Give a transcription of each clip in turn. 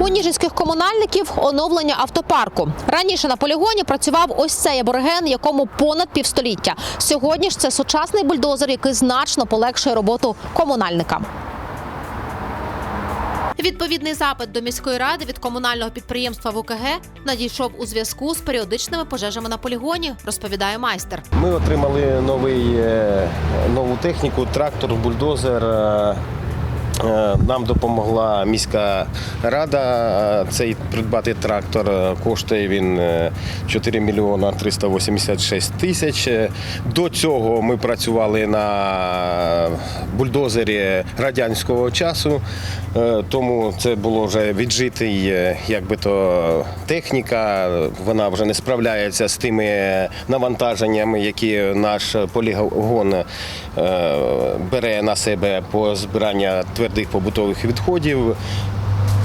У ніжинських комунальників оновлення автопарку. Раніше на полігоні працював ось цей абориген, якому понад півстоліття. Сьогодні ж це сучасний бульдозер, який значно полегшує роботу комунальникам. Відповідний запит до міської ради від комунального підприємства ВКГ надійшов у зв'язку з періодичними пожежами на полігоні, розповідає майстер. Ми отримали новий, е, нову техніку, трактор, бульдозер. Е, Нам допомогла міська рада е, цей придбати трактор. Е, Коштує він е, 4 мільйона 386 тисяч. До цього ми працювали на бульдозері радянського часу, тому це було вже віджитий, як то техніка. Вона вже не справляється з тими навантаженнями, які наш полігон бере на себе по збиранню твердих побутових відходів.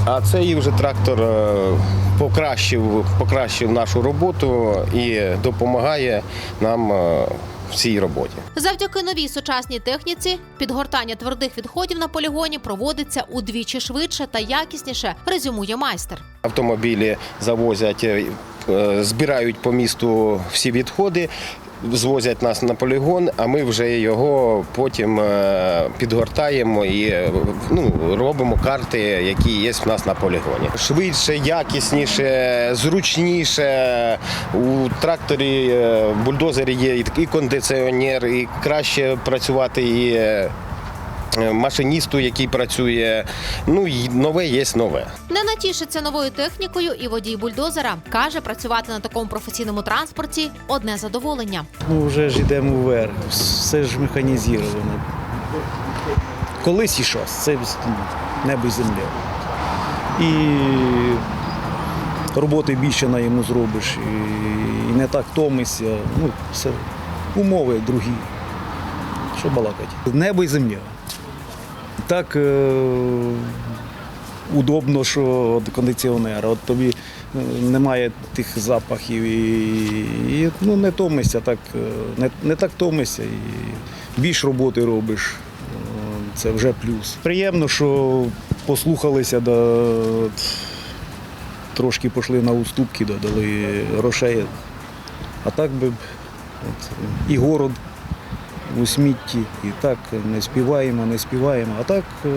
А цей вже трактор е, покращив, покращив нашу роботу і допомагає нам е, в цій роботі. Завдяки новій сучасній техніці підгортання твердих відходів на полігоні проводиться удвічі швидше та якісніше, резюмує майстер. Автомобілі завозять, е, збирають по місту всі відходи, звозять нас на полігон, а ми вже його потім е, підгортаємо і е, ну, робимо карти, які є в нас на полігоні. Швидше, якісніше, зручніше. У тракторі е, бульдозері є і кондиціонер, і краще працювати і. Е, Машиністу, який працює, ну і нове є нове. Не натішиться новою технікою і водій бульдозера каже, працювати на такому професійному транспорті одне задоволення. Ну, вже ж йдемо вверх, все ж механізовано. Колись і щось, це небо і земля. І роботи більше на йому зробиш, і, і не так томишся. Ну, все, умови другі. Що балакати? Небо і земля. Так е, удобно, що от кондиціонер. От тобі е, немає тих запахів і, і ну, не томишся, так, е, не, не так томишся і більш роботи робиш. Це вже плюс. Приємно, що послухалися, да, трошки пішли на уступки, да, дали грошей. А так би от, і город у смітті, і так не співаємо, не співаємо. А так е,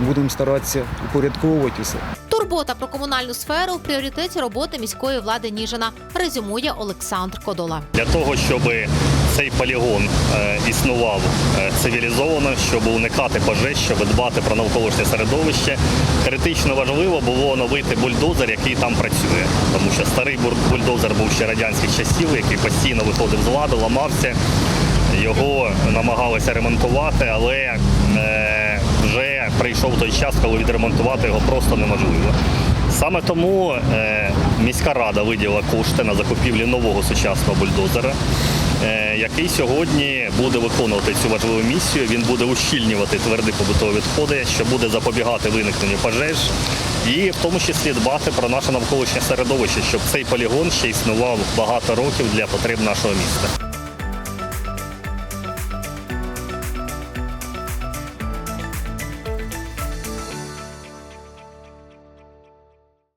будемо старатися упорядковувати все. Турбота про комунальну сферу в пріоритеті роботи міської влади Ніжина, резюмує Олександр Кодола. для того, щоб цей полігон е, існував е, цивілізовано, щоб уникати пожеж, щоб дбати про навколишнє середовище. Критично важливо було оновити бульдозер, який там працює, тому що старий бульдозер був ще радянських часів, який постійно виходив з ладу, ламався. Його намагалися ремонтувати, але е, вже прийшов той час, коли відремонтувати його просто неможливо. Саме тому е, міська рада виділила кошти на закупівлю нового сучасного бульдозера, е, який сьогодні буде виконувати цю важливу місію. Він буде ущільнювати тверді побутові відходи, що буде запобігати виникненню пожеж, і в тому числі дбати про наше навколишнє середовище, щоб цей полігон ще існував багато років для потреб нашого міста.